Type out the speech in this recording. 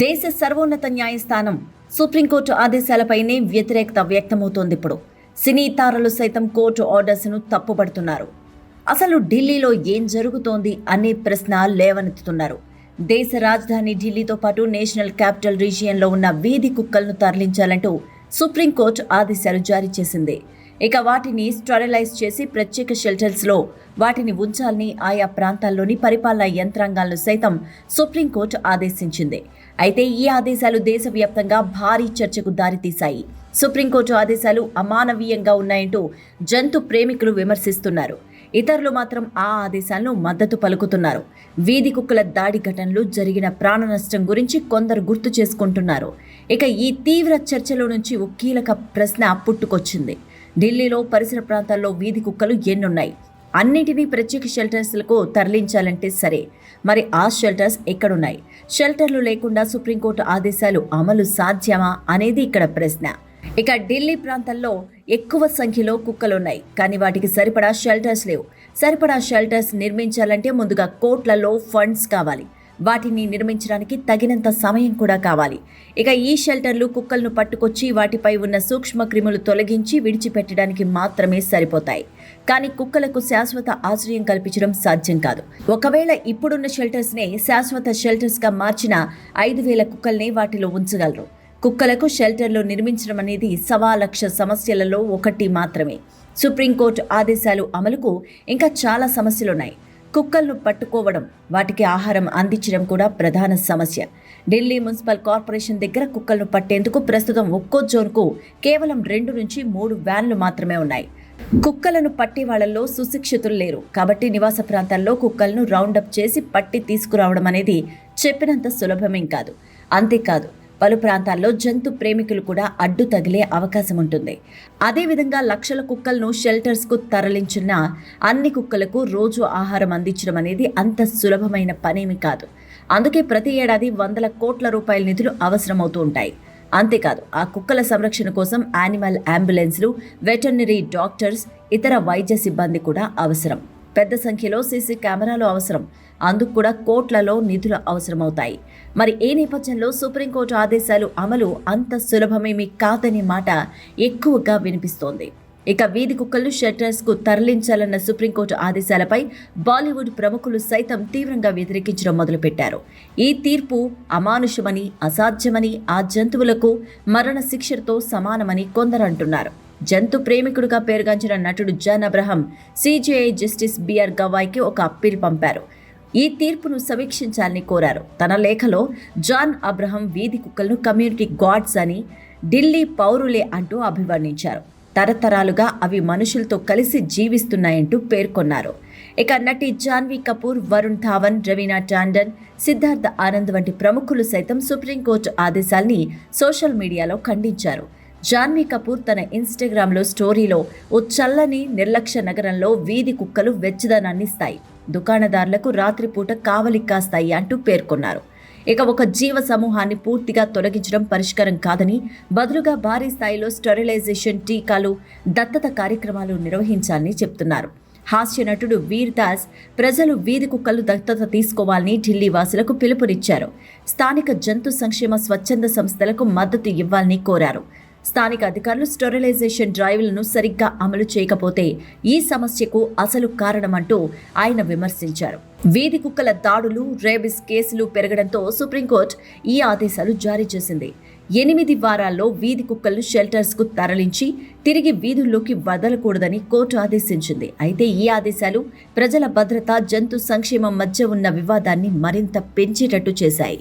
దేశ సర్వోన్నత న్యాయస్థానం సుప్రీంకోర్టు ఆదేశాలపైనే వ్యతిరేకత వ్యక్తమవుతోంది ఇప్పుడు. సినీ తారలు సైతం కోర్టు ఆర్డర్స్ను తప్పుపడుతున్నారు అసలు ఢిల్లీలో ఏం జరుగుతోంది అనే ప్రశ్న లేవనెత్తుతున్నారు. దేశ రాజధాని ఢిల్లీతో పాటు నేషనల్ క్యాపిటల్ రీజియన్లో ఉన్న వీధి కుక్కలను తరలించాలంటూ సుప్రీంకోర్టు ఆదేశాలు జారీ చేసింది. ఇక వాటిని స్టెరిలైజ్ చేసి ప్రత్యేక షెల్టర్స్లో వాటిని ఉంచాలని ఆయా ప్రాంతాల్లోని పరిపాలనా యంత్రాంగాలను సైతం సుప్రీంకోర్టు ఆదేశించింది. అయితే ఈ ఆదేశాలు దేశవ్యాప్తంగా భారీ చర్చకు దారితీశాయి. సుప్రీంకోర్టు ఆదేశాలు అమానవీయంగా ఉన్నాయంటూ జంతు ప్రేమికులు విమర్శిస్తున్నారు. ఇతరులు మాత్రం ఆ ఆదేశాలను మద్దతు పలుకుతున్నారు. వీధి కుక్కల దాడి ఘటనలు జరిగిన ప్రాణ నష్టం గురించి కొందరు గుర్తు చేసుకుంటున్నారు. ఇక ఈ తీవ్ర చర్చలో నుంచి ఒక కీలక ప్రశ్న పుట్టుకొచ్చింది. ఢిల్లీలో పరిసర ప్రాంతాల్లో వీధి కుక్కలు ఎన్నున్నాయి. అన్నిటినీ ప్రత్యేక షెల్టర్స్లకు తరలించాలంటే సరే. మరి ఆ షెల్టర్స్ ఎక్కడున్నాయి? షెల్టర్లు లేకుండా సుప్రీంకోర్టు ఆదేశాలు అమలు సాధ్యమా అనేది ఇక్కడ ప్రశ్న. ఇక ఢిల్లీ ప్రాంతంలో ఎక్కువ సంఖ్యలో కుక్కలున్నాయి. కానీ వాటికి సరిపడా షెల్టర్స్ లేవు. సరిపడా షెల్టర్స్ నిర్మించాలంటే ముందుగా కోట్లలో ఫండ్స్ కావాలి. వాటిని నిర్మించడానికి తగినంత సమయం కూడా కావాలి. ఇక ఈ షెల్టర్లు కుక్కలను పట్టుకొచ్చి వాటిపై ఉన్న సూక్ష్మ క్రిములు తొలగించి విడిచిపెట్టడానికి మాత్రమే సరిపోతాయి. కానీ కుక్కలకు శాశ్వత ఆశ్రయం కల్పించడం సాధ్యం కాదు. ఒకవేళ ఇప్పుడున్న షెల్టర్స్నే శాశ్వత షెల్టర్స్గా మార్చిన ఐదు వేల కుక్కల్ని వాటిలో ఉంచగలరు. కుక్కలకు షెల్టర్లు నిర్మించడం అనేది సవా లక్ష సమస్యలలో ఒకటి మాత్రమే. సుప్రీంకోర్టు ఆదేశాలు అమలుకు ఇంకా చాలా సమస్యలున్నాయి. కుక్కలను పట్టుకోవడం వాటికి ఆహారం అందించడం కూడా ప్రధాన సమస్య. ఢిల్లీ మున్సిపల్ కార్పొరేషన్ దగ్గర కుక్కలను పట్టేందుకు ప్రస్తుతం ఒక్కో జోన్కు కేవలం రెండు నుంచి మూడు వ్యాన్లు మాత్రమే ఉన్నాయి. కుక్కలను పట్టే వాళ్ళలో సుశిక్షితులు లేరు. కాబట్టి నివాస ప్రాంతాల్లో కుక్కలను రౌండప్ చేసి పట్టి తీసుకురావడం అనేది చెప్పినంత సులభమేం కాదు. అంతేకాదు పలు ప్రాంతాల్లో జంతు ప్రేమికులు కూడా అడ్డు తగిలే అవకాశం ఉంటుంది. అదేవిధంగా లక్షల కుక్కలను షెల్టర్స్కు తరలించిన అన్ని కుక్కలకు రోజు ఆహారం అందించడం అనేది అంత సులభమైన పనేమి కాదు. అందుకే ప్రతి ఏడాది వందల కోట్ల రూపాయల నిధులు అవసరమవుతూ ఉంటాయి. అంతేకాదు ఆ కుక్కల సంరక్షణ కోసం యానిమల్ అంబులెన్స్లు వెటర్నరీ డాక్టర్స్ ఇతర వైద్య సిబ్బంది కూడా అవసరం. పెద్ద సంఖ్యలో సీసీ కెమెరాలు అవసరం. అందుకు కూడా కోట్లలో నిధులు అవసరమవుతాయి. మరి ఈ నేపథ్యంలో సుప్రీంకోర్టు ఆదేశాలు అమలు అంత సులభమేమీ కాదనే మాట ఎక్కువగా వినిపిస్తోంది. ఇక వీధి కుక్కలు షట్టర్స్కు తరలించాలన్న సుప్రీంకోర్టు ఆదేశాలపై బాలీవుడ్ ప్రముఖులు సైతం తీవ్రంగా వ్యతిరేకించడం మొదలుపెట్టారు. ఈ తీర్పు అమానుషమని అసాధ్యమని ఆ జంతువులకు మరణ శిక్షతో సమానమని కొందరు అంటున్నారు జంతు ప్రేమికుడిగా పేరుగాంచిన నటుడు John Abraham CJI justice BR గవాయ్కి ఒక అప్పీల్ పంపారు. ఈ తీర్పును సమీక్షించాలని కోరారు. తన లేఖలో జాన్ అబ్రహం వీధి కుక్కలను కమ్యూనిటీ గాడ్స్ అని ఢిల్లీ పౌరులే అంటూ అభివర్ణించారు. తరతరాలుగా అవి మనుషులతో కలిసి జీవిస్తున్నాయంటూ పేర్కొన్నారు. ఇక నటి జాన్వీ కపూర్ వరుణ్ ధావన్ రవీనా టాండన్ సిద్ధార్థ ఆనంద్ వంటి ప్రముఖులు సైతం సుప్రీంకోర్టు ఆదేశాల్ని సోషల్ మీడియాలో ఖండించారు. జాన్వీ కపూర్ తన ఇన్స్టాగ్రామ్లో స్టోరీలో ఓ చల్లని నిర్లక్ష్య నగరంలో వీధి కుక్కలు వెచ్చదనాన్నిస్తాయి. దుకాణదారులకు రాత్రిపూట కావలి కాస్తాయి అంటూ పేర్కొన్నారు. ఇక ఒక జీవ సమూహాన్ని పూర్తిగా తొలగించడం పరిష్కారం కాదని బదులుగా భారీ స్థాయిలో స్టెరిలైజేషన్ టీకాలు దత్తత కార్యక్రమాలు నిర్వహించాలని చెప్తున్నారు. హాస్య నటుడు వీర్ దాస్ ప్రజలు వీధి కుక్కలు దత్తత తీసుకోవాలని ఢిల్లీ వాసులకు పిలుపునిచ్చారు. స్థానిక జంతు సంక్షేమ స్వచ్ఛంద సంస్థలకు మద్దతు ఇవ్వాలని కోరారు. స్థానిక అధికారులు స్టెరిలైజేషన్ డ్రైవ్లను సరిగ్గా అమలు చేయకపోతే ఈ సమస్యకు అసలు కారణమంటూ ఆయన విమర్శించారు. వీధి కుక్కల దాడులు రేబిస్ కేసులు పెరగడంతో సుప్రీంకోర్టు ఈ ఆదేశాలు జారీ చేసింది. ఎనిమిది వారాల్లో వీధి కుక్కలను షెల్టర్స్కు తరలించి తిరిగి వీధుల్లోకి వదలకూడదని కోర్టు ఆదేశించింది. అయితే ఈ ఆదేశాలు ప్రజల భద్రత జంతు సంక్షేమం మధ్య ఉన్న వివాదాన్ని మరింత పెంచేటట్టు చేశాయి.